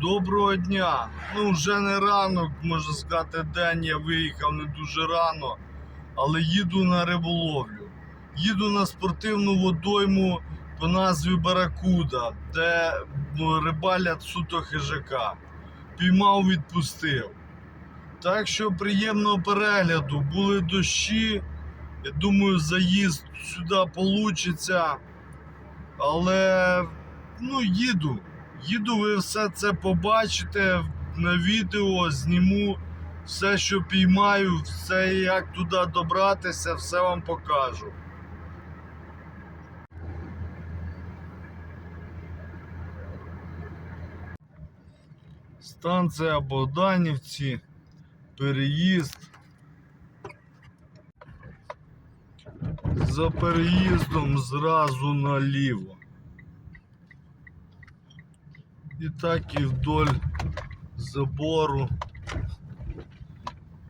Доброго дня. Ну, вже не ранок, можна сказати, день. Я виїхав не дуже рано, але їду на риболовлю. Їду на спортивну водойму по назві Баракуда, де ну, рибалять суто хижака. Піймав, відпустив. Так що приємного перегляду. Були дощі. Я думаю, заїзд сюди получиться. Але ну, їду. Їду, ви все це побачите на відео, зніму все, що піймаю, все, як туди добратися, все вам покажу. Станція Богданівці, переїзд. За переїздом зразу наліво. І так і вдоль забору,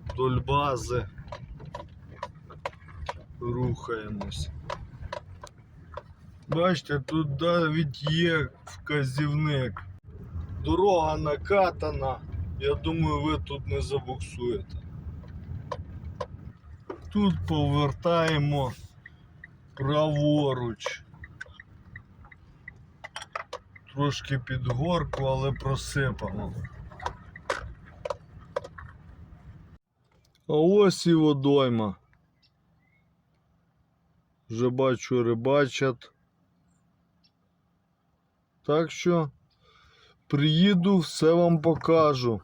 вдоль бази рухаємось. Бачите, тут навіть є вказівник. Дорога накатана. Я думаю, ви тут не забуксуєте. Тут повертаємо праворуч. Трошки під горку, але просипано. А ось і водойма. Вже бачу рибачать. Так що приїду, все вам покажу.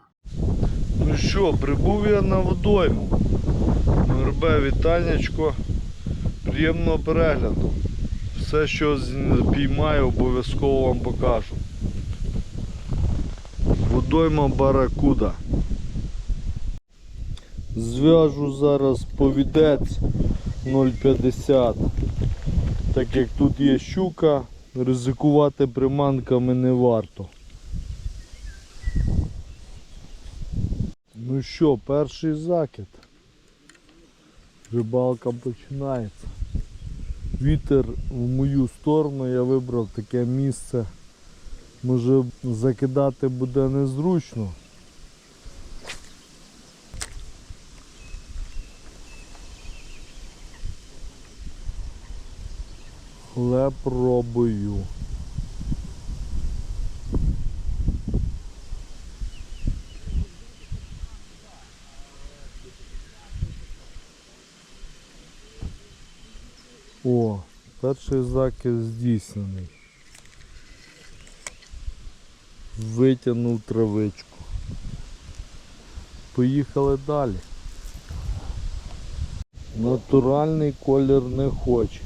Ну що, прибув я на водойму. Гребе вітаннячко. Приємного перегляду. Все, що піймаю, обов'язково вам покажу. Водойма Баракуда. Зв'яжу зараз повідець 0,50. Так як тут є щука, ризикувати приманками не варто. Ну що, перший закид. Рибалка починається. Вітер в мою сторону, я вибрав таке місце. Може закидати буде незручно. Але пробую. О, перший закид здійснений. Витягнув травичку. Поїхали далі. Натуральний колір не хочуть.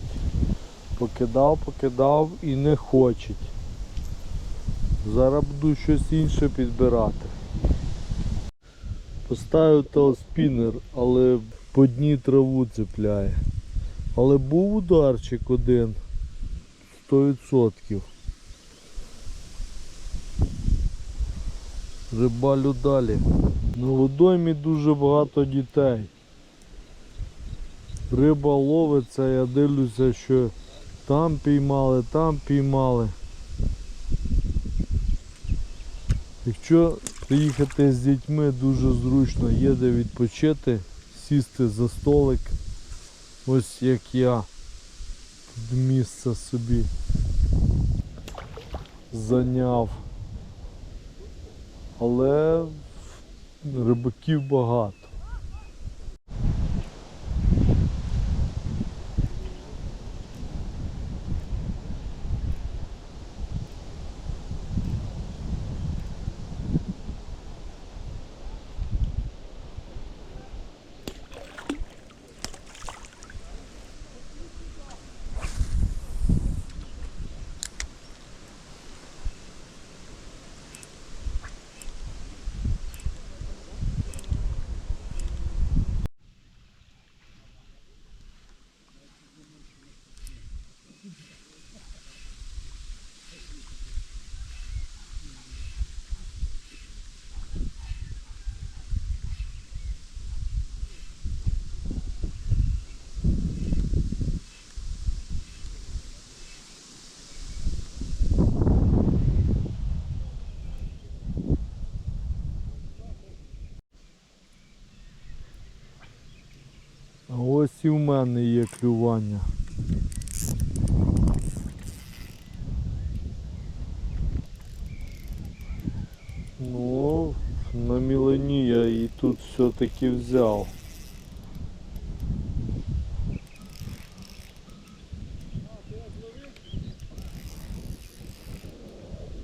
Покидав, покидав і не хочуть. Зараз буду щось інше підбирати. Поставив телспінер, але по дні траву цепляє. Але був ударчик один 100%. Рибалю далі. На водоймі дуже багато дітей. Риба ловиться, я дивлюся, що там піймали, там піймали. Якщо приїхати з дітьми дуже зручно, є де відпочити, сісти за столик. Ось як я місце собі зайняв. Але рибаків багато. І в мене є клювання. Ну, на мілені я і тут все-таки взяв.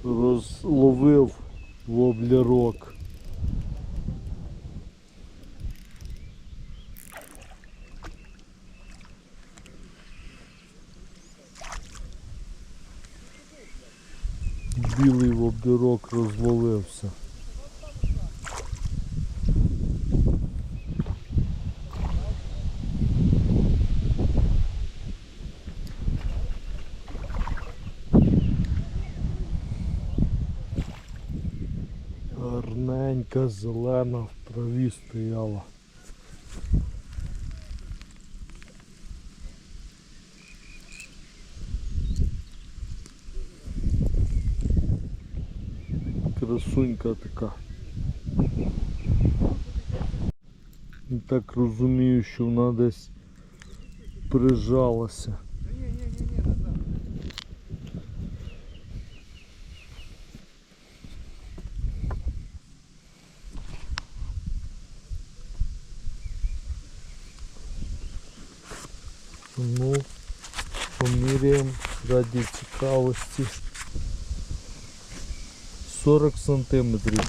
Розловив воблерок. Воблерок розловився. Гарненька, зелена в траві стояла. Красунька така. І так розумію, що вона десь прижалася. Ну, поміряємо раді цікавості. 40 сантиметрів.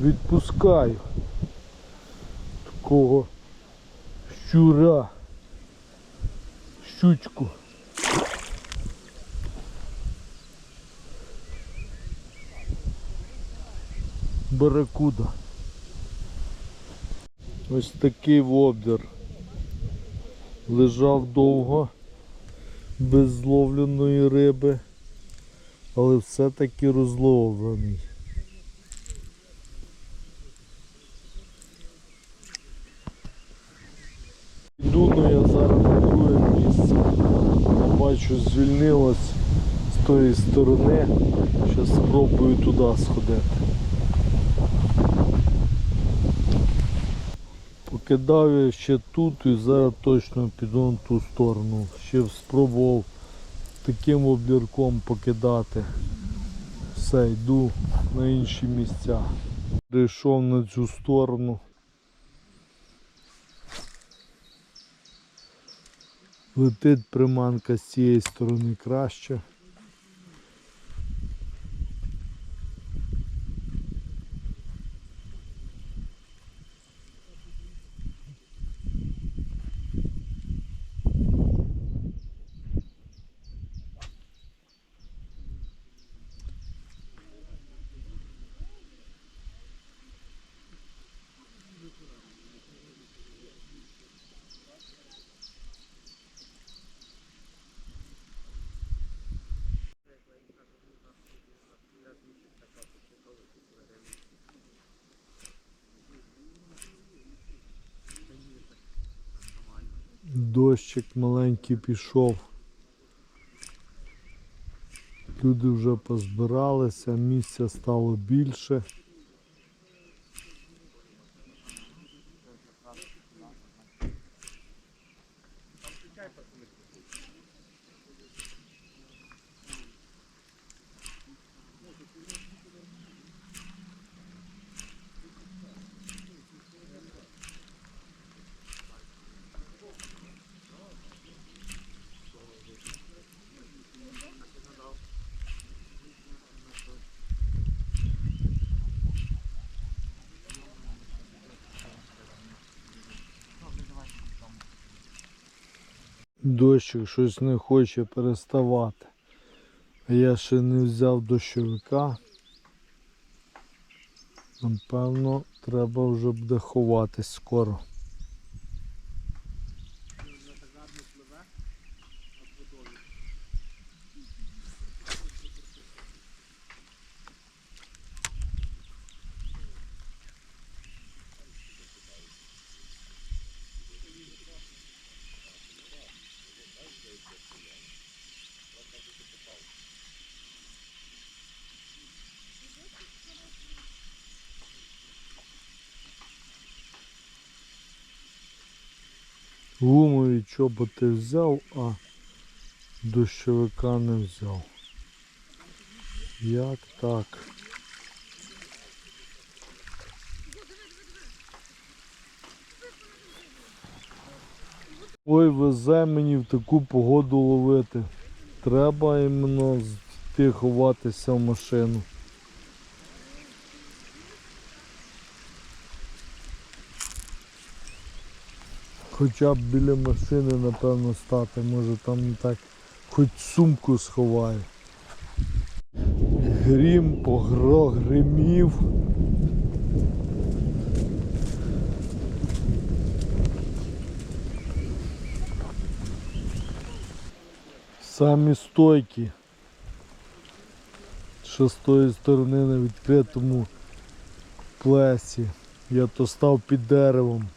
Відпускаю такого щура, щучку. Баракуда. Ось такий вобдер. Лежав довго, без зловленої риби, але все-таки розловлений. Йду, ну я зараз на друге місце. Бачу, звільнилось з тої сторони. Зараз спробую туди сходити. Покидав я ще тут і зараз точно піду на ту сторону. Ще спробував таким облірком покидати. Все, йду на інші місця. Прийшов на цю сторону. Летить приманка з цієї сторони краще. Дощик маленький пішов. Люди вже позбиралися, місця стало більше. Дощик щось не хоче переставати. Я ще не взяв дощовика. Напевно, треба вже буде ховатись скоро. Чоботи взяв, а дощовика не взяв. Як так? Ой, везе мені в таку погоду ловити. Треба іменно йти ховатися в машину. Хоча б біля машини, напевно, стати, може там так хоч сумку сховаю. Грім погримів. Самі стойкі. Що з тої сторони на відкритому плесі. Я то став під деревом.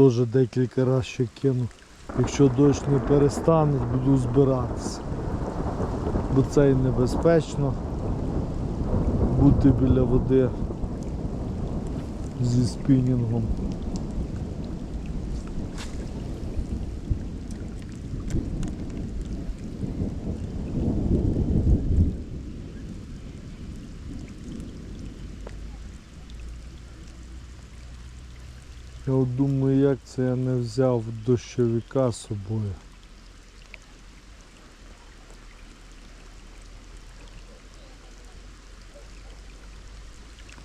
Теж декілька разів ще кину. Якщо дощ не перестане, буду збиратися. Бо це і небезпечно бути біля води зі спінінгом. Я от думаю, як це я не взяв дощовика з собою.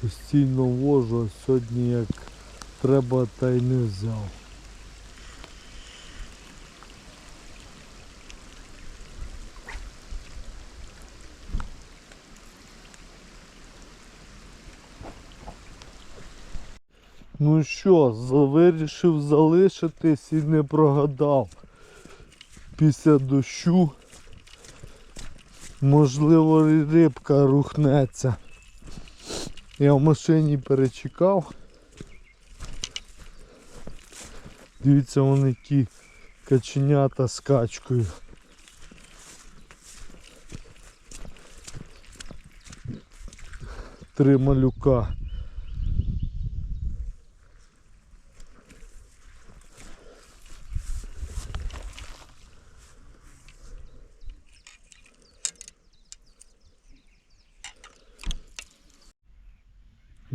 Постійно вожу, а сьогодні як треба, та й не взяв. Ну що, вирішив залишитись і не прогадав. Після дощу можливо рибка рухнеться. Я в машині перечекав. Дивіться, вони які каченята з качкою. Три малюка.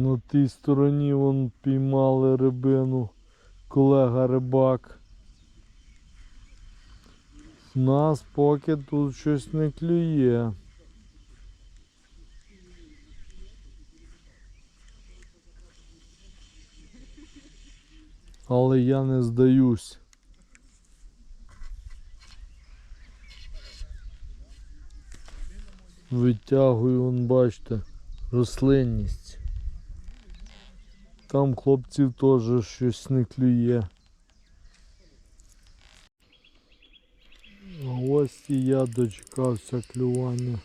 На тій стороні вон піймали рибину, колега рибак. У нас поки тут щось не клює. Але я не здаюсь. Витягую, вон бачите, рослинність. Там хлопців теж щось не клює. Ось і я дочекався клювання.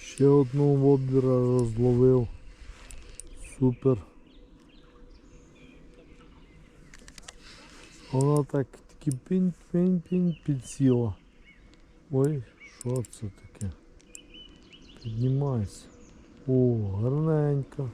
Ще одного вобіра розловив. Супер. Вона так таки пінь-пінь-пінь підсіла. Ой, що це таке? Піднімайся. О. Гарненько.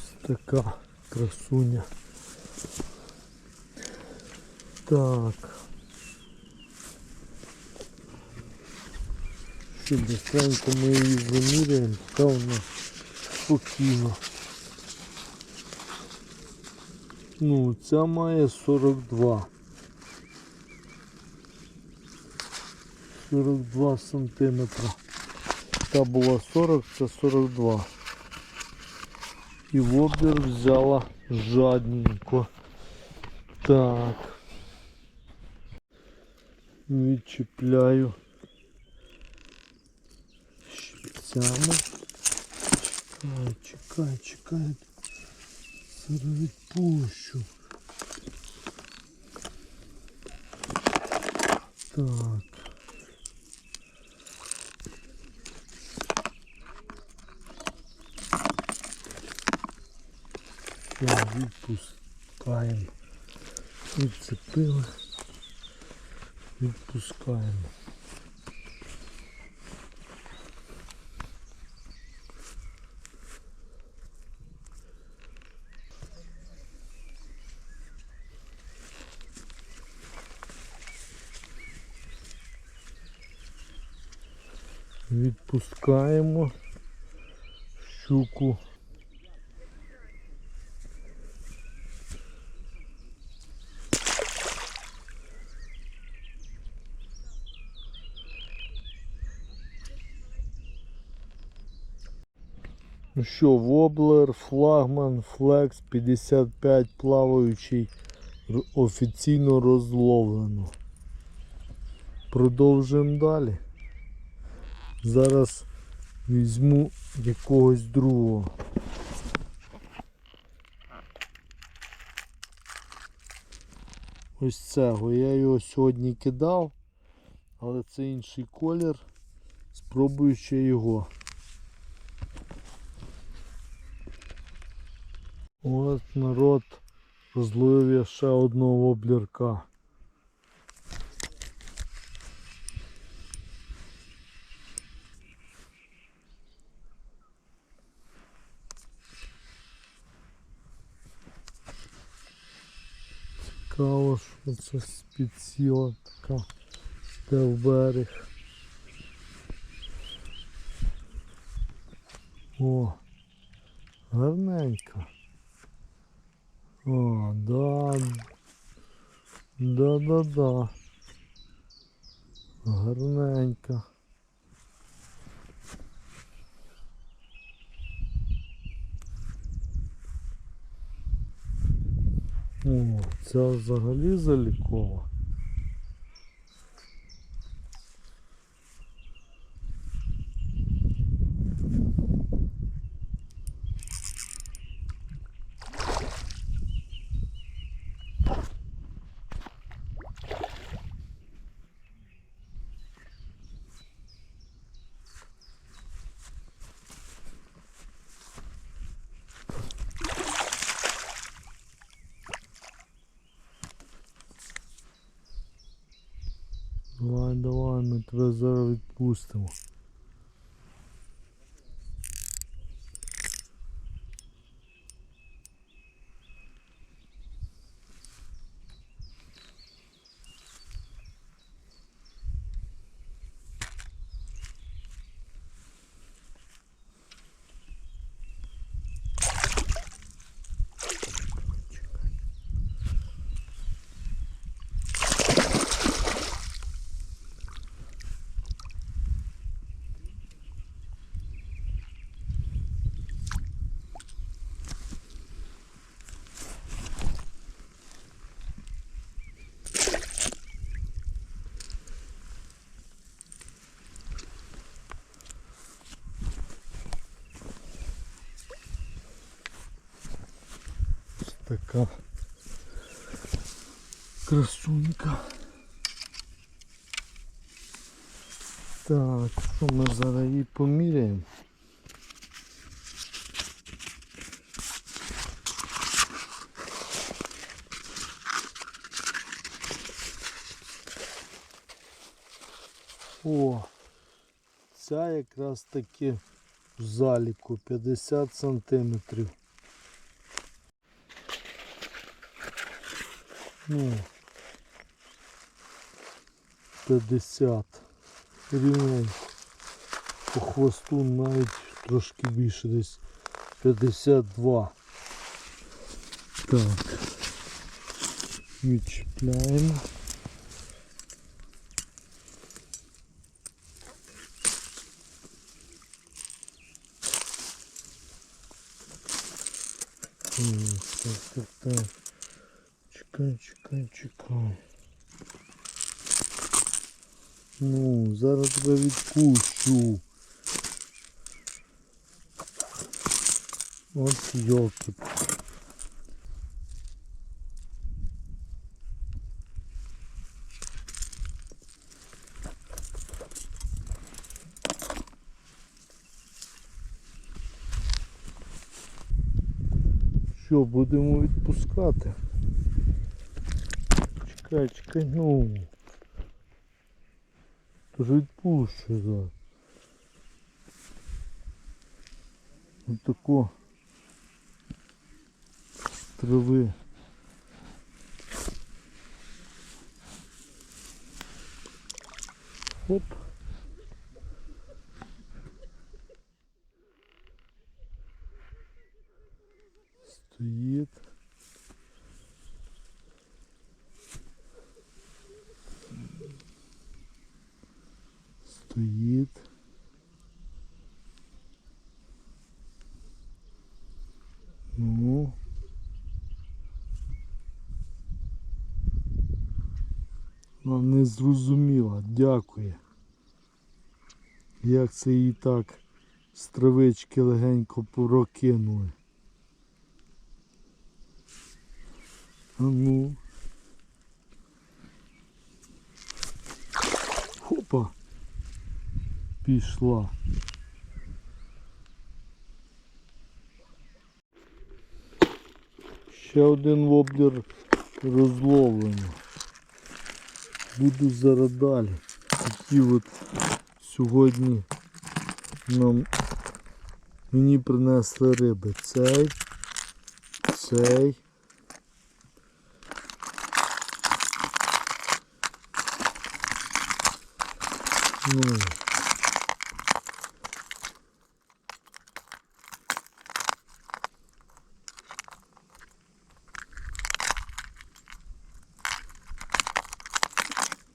Ось така красуня. Так. Ще ми її заміряємо, та вона спокійно. Ну, ця має 42. 42 сантиметра. Та була 40, це 42. І вобір взяла жадненько. Так. Відчіпляю. місцями. Чекай, чекай, чекай. Зараз відпущу. Так. Все, відпускаємо. Відцепили. Відпускаємо. Відпускаємо щуку. Ну що, воблер, флагман, флекс 55 плаваючий офіційно розловлено. Продовжуємо далі. Зараз візьму якогось другого. Ось цього. Я його сьогодні кидав, але це інший колір. Спробую ще його. От народ розловив я ще одного воблерка. Цікаво, що це спеціла така де в берег. О, гарненько. О, да. Да-да-да. Гарненько. О, ця взагалі залікова. Давай, давай, ми тебе зараз відпустимо. Ось така красунька. Так, що ми зараз її поміряємо? О, ця якраз таки в заліку 50 сантиметрів. Ну, 50 рівненько. По хвосту навіть трошки більше десь 52. Так. Відчіпляємо. Так, так, так. Чекай, чекай, чекай. Ну, зараз тебе відпущу. От йолки. Що, будемо відпускати? Чекай, ну. Тож відпущу зараз. Отако. З трави. Оп. Стоит. Стоит. Ну. Вона не зрозуміла, дякую. Як це її так з травички легенько прокинули. А ну. Хопа. Пішла. Ще один воблер розловлено. Буду зараз далі. Такі от сьогодні нам мені принесли риби. Цей, цей. Ну.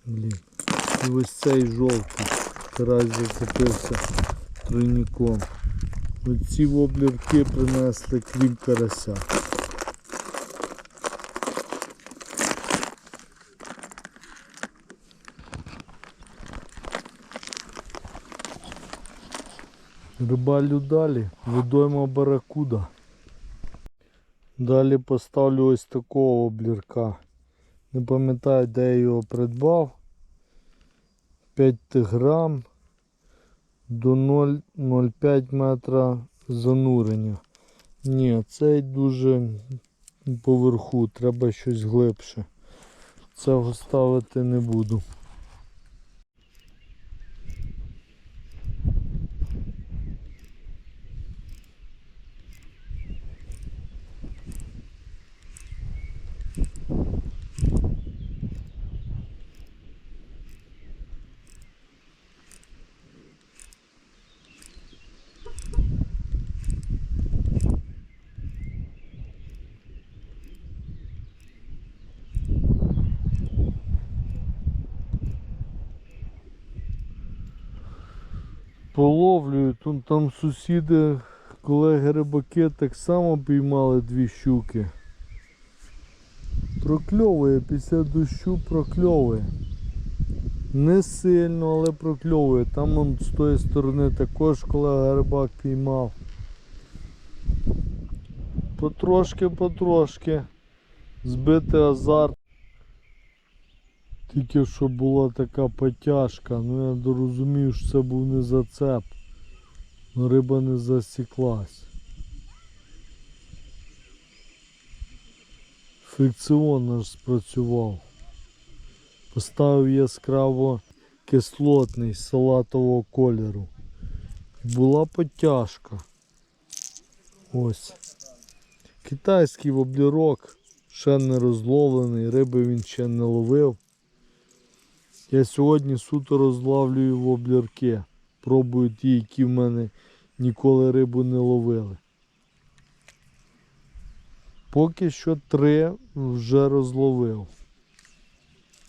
Блін. І ось цей жовтий. Карась зацепився тройником. Оці воблерки принесли крім карася. Рибалю далі, водойма баракуда. Далі поставлю ось такого облірка. Не пам'ятаю, де я його придбав. 5 грам до 0,05 метра занурення. Ні, цей дуже поверху, треба щось глибше. Цього ставити не буду. Половлюю, тут там сусіди, колеги рибаки так само піймали дві щуки. Прокльовує, після дощу прокльовує. Не сильно, але прокльовує. Там он з тої сторони також колега рибак піймав. Потрошки, потрошки. Збити азарт. Тільки що була така потяжка, ну я дорозумів, що це був не зацеп. Ну риба не засіклась. Фрикціон аж спрацював. Поставив яскраво кислотний салатового кольору. Була потяжка. Ось. Китайський воблерок, ще не розловлений, риби він ще не ловив. Я сьогодні суто розлавлюю воблерки. Пробую ті, які в мене ніколи рибу не ловили. Поки що три вже розловив.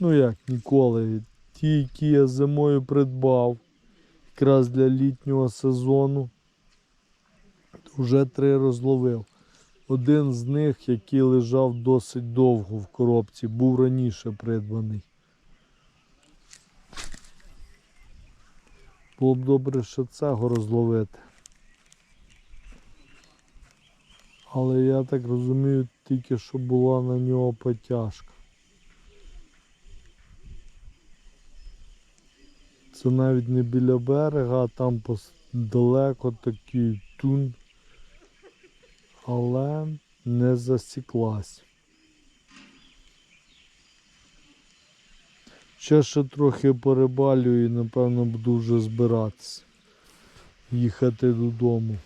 Ну як ніколи. Ті, які я зимою придбав, якраз для літнього сезону, вже три розловив. Один з них, який лежав досить довго в коробці, був раніше придбаний. Було б добре ще цього розловити. Але я так розумію, тільки що була на нього потяжка. Це навіть не біля берега, а там далеко такий тун. Але не засіклась. Ще ще трохи порибалю і напевно буду вже збиратися. Їхати додому.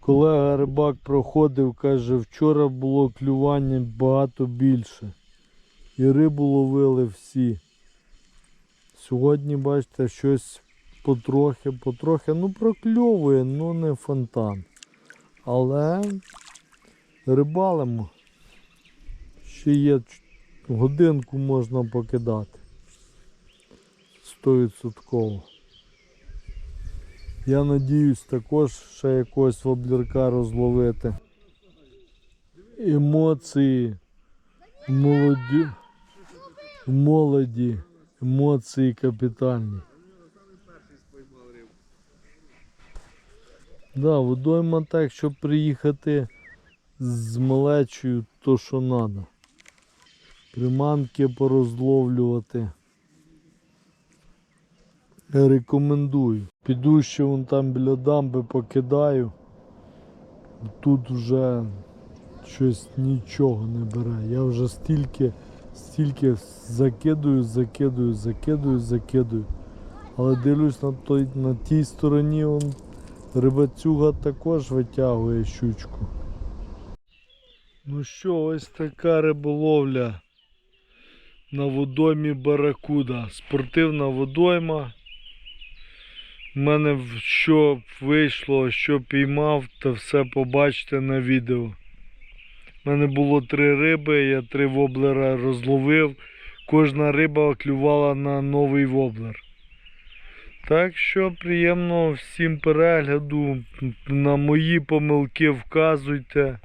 Колега рибак проходив, каже, вчора було клювання багато більше. І рибу ловили всі. Сьогодні, бачите, щось потрохи, потрохи, ну прокльовує, ну не фонтан. Але рибалимо. Ще є годинку можна покидати. Стовідсотково. Я надіюсь також ще якогось воблірка розловити. Емоції молоді, молоді, емоції капітальні. Да, водойма так, щоб приїхати з малечою, то що треба. Приманки порозловлювати. Рекомендую. Піду ще вон там біля дамби покидаю. Тут вже щось нічого не бере. Я вже стільки, стільки закидую, закидую, закидую, закидую. Але дивлюсь на, той, на тій стороні он, рибацюга також витягує щучку. Ну що, ось така риболовля на водоймі Баракуда. Спортивна водойма. У мене що вийшло, що піймав, то все побачите на відео. У мене було три риби, я три воблера розловив. Кожна риба клювала на новий воблер. Так що приємного всім перегляду. На мої помилки вказуйте.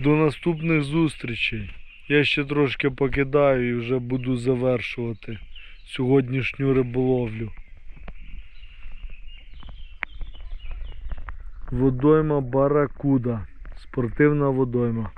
До наступних зустрічей. Я ще трошки покидаю і вже буду завершувати сьогоднішню риболовлю. Водойма Баракуда. Спортивна водойма.